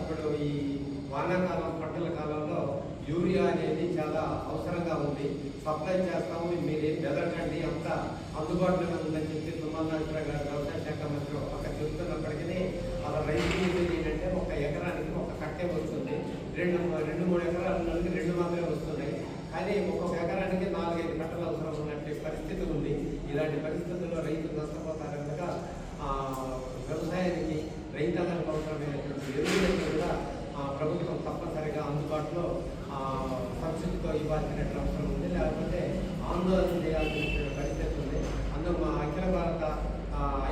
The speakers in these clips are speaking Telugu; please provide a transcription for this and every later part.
ఇప్పుడు ఈ వానాకాలం పంటల కాలంలో యూరియా అనేది చాలా అవసరంగా ఉంది. సప్లై చేస్తాము మీరేం బెదరకండి అంత అందుబాటులో ఉందని చెప్పి తుమ్మల గారు వ్యవసాయ శాఖ మంత్రి అక్కడ చెప్తున్నప్పటికీ అలా రైతు ఏంటంటే ఒక ఎకరానికి ఒక కట్టే వస్తుంది. రెండు రెండు మూడు ఎకరాల నుండి రెండు మాత్రమే వస్తున్నాయి. కానీ ఒక్కొక్క ఎకరానికి నాలుగైదు కట్టలు అవసరం ఉన్నట్టు పరిస్థితి ఉంది. ఇలాంటి పరిస్థితుల్లో రైతులు నష్టపోతారు. రైతాంగానికి అవసరమైనటువంటి ఎరువులను కూడా ప్రభుత్వం తప్పనిసరిగా అందుబాటులో సబ్సిడీతో ఇవ్వాల్సినటువంటి అవసరం ఉంది. లేకపోతే ఆందోళన చేయాల్సిన పరిస్థితి ఉంది. అందులో మా అఖిల భారత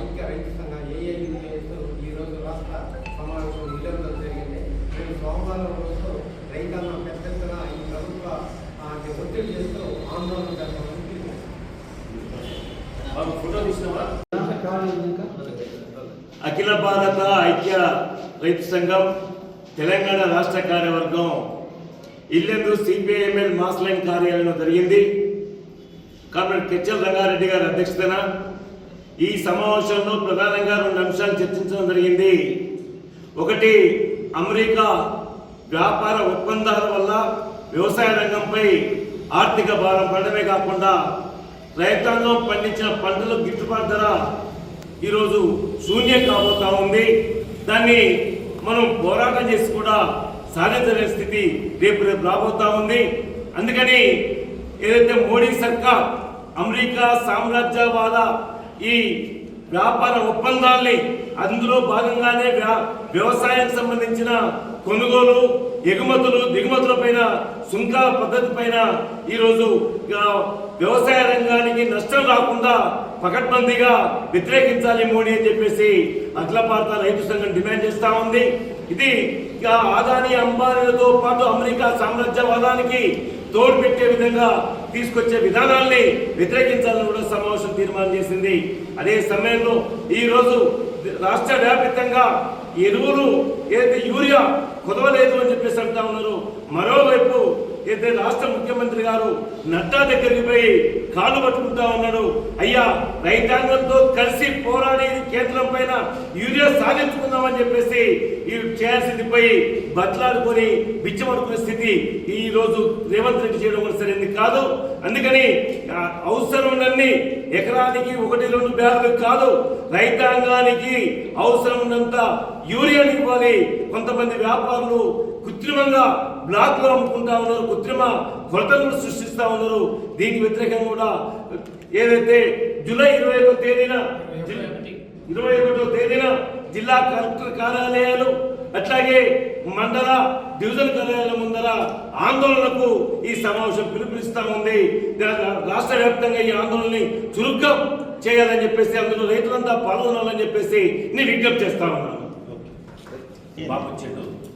ఐక్య రైతు సంఘం ఏఐయుఎస్ ఈ రోజు రాష్ట్ర సమావేశం విలువలో జరిగింది. మేము సోమవారం రోజు రైతాంగం పెద్ద ఎత్తున ఈ ప్రభుత్వ ఒత్తిడి చేస్తూ ఆందోళన జరగడం బాబు ఫోటో తీసినావా? కావాలి అఖిల భారత ఐక్య రైతు సంఘం తెలంగాణ రాష్ట్ర కార్యవర్గం ఇల్లెందు సిపిఐఎంఎల్ మాస్ లైన్ కార్యాలయంలో జరిగింది. కామ్రేడ్ కెచ్చల్ రంగారెడ్డి గారి అధ్యక్షతన ఈ సమావేశంలో ప్రధానంగా రెండు అంశాలు చర్చించడం జరిగింది. ఒకటి అమెరికా వ్యాపార ఒప్పందాల వల్ల వ్యవసాయ రంగంపై ఆర్థిక భారం పడమే కాకుండా రైతాంగం పండించిన పంటలు గిట్టుబాటు ధర ఈరోజు శూన్యం కాబోతా ఉంది. దాన్ని మనం పోరాటం చేసి కూడా సాధించలేని స్థితి రేపు రేపు రాబోతా ఉంది. అందుకని ఏదైతే మోడీ సర్కార్ అమెరికా సామ్రాజ్యవాద ఈ వ్యాపార ఒప్పందాల్ని అందులో భాగంగానే వ్యవసాయానికి సంబంధించిన కొనుగోలు ఎగుమతులు దిగుమతుల పైన సుంకాల పద్ధతి పైన ఈరోజు వ్యవసాయ రంగానికి నష్టం రాకుండా పకడ్బందీగా వ్యతిరేకించాలి మోడీ అని చెప్పేసి అఖిల భారత రైతు సంఘం డిమాండ్ చేస్తా ఉంది. ఇది ఇక ఆదాని అంబానీలతో పాటు అమెరికా సామ్రాజ్యవాదానికి తోడు పెట్టే విధంగా తీసుకొచ్చే విధానాల్ని వ్యతిరేకించాలని కూడా సమావేశం తీర్మానం చేసింది. అదే సమయంలో ఈరోజు రాష్ట్ర వ్యాప్తంగా ఎరువులు ఏదైతే యూరియా కుదవలేదు అని చెప్పేసి అంటా ఉన్నారు. మరోవైపు అయితే రాష్ట్ర ముఖ్యమంత్రి గారు నడ్డా దగ్గరికి పోయి కాళ్ళు పట్టుకుంటా ఉన్నాడు. అయ్యా రైతాంగంతో కలిసి పోరాడి కేంద్రం పైన యూరియా సాధించుకుందామని చెప్పేసి ఈ చేయాల్సింది పోయి బట్లాడుకొని బిచ్చబడుకునే స్థితి ఈ రోజు రేవంత్ రెడ్డి చేయడం కూడా సరైనది కాదు. అందుకని ఆ, అవసరం ఉన్నన్ని ఎకరానికి ఒకటి రెండు బ్యాగులు కాదు. రైతాంగానికి అవసరం ఉన్నంత యూరియాని ఇవ్వాలి. కొంతమంది వ్యాపారులు కృత్రిమంగా బ్లాక్లో అమ్ముకుంటా ఉన్నారు కృత్రిమ కొరతలను సృష్టిస్తా ఉన్నారు. దీనికి వ్యతిరేకంగా కూడా ఏదైతే జూలై ఇరవై ఒకటో తేదీన ఇరవై ఒకటో తేదీన జిల్లా కలెక్టర్ కార్యాలయాలు అట్లాగే మండల డివిజన్ కార్యాలయాల ముందర ఆందోళనకు ఈ సమావేశం పిలుపునిస్తా ఉంది. రాష్ట్ర వ్యాప్తంగా ఈ ఆందోళనని చురుగ్గా చేయాలని చెప్పేసి అందులో రైతులంతా పాల్గొనాలని చెప్పేసి నేను విజ్ఞప్తి చేస్తా ఉన్నాను. బాబు వచ్చాడు.